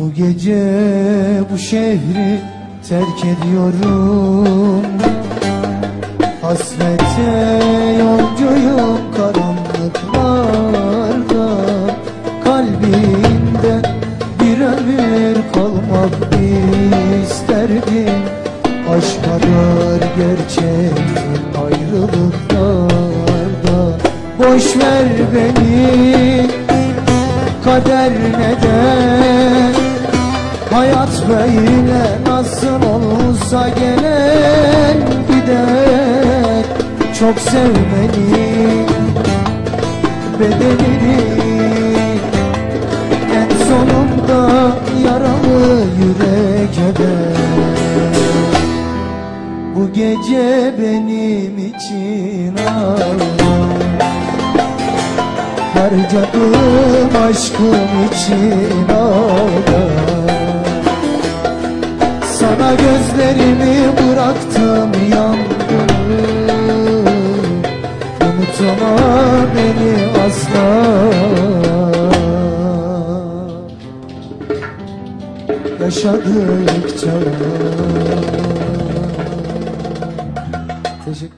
Bu gece bu şehri terk ediyorum. Hasrete yolcuyum karanlıklarda. Kalbinde bir ömür kalmak isterdim. Aşk kadar gerçektir ayrılıklarda. Boş ver beni kader neden böyle nasıl olsa gelen gider Çok sevmeni bedelini En sonunda yaralı yürek eder Bu gece benim için ağlar Harcadım aşkım için ağlar Sana gözlerimi bıraktım yandım Unutma beni asla. Yaşadıkça. Teşekkür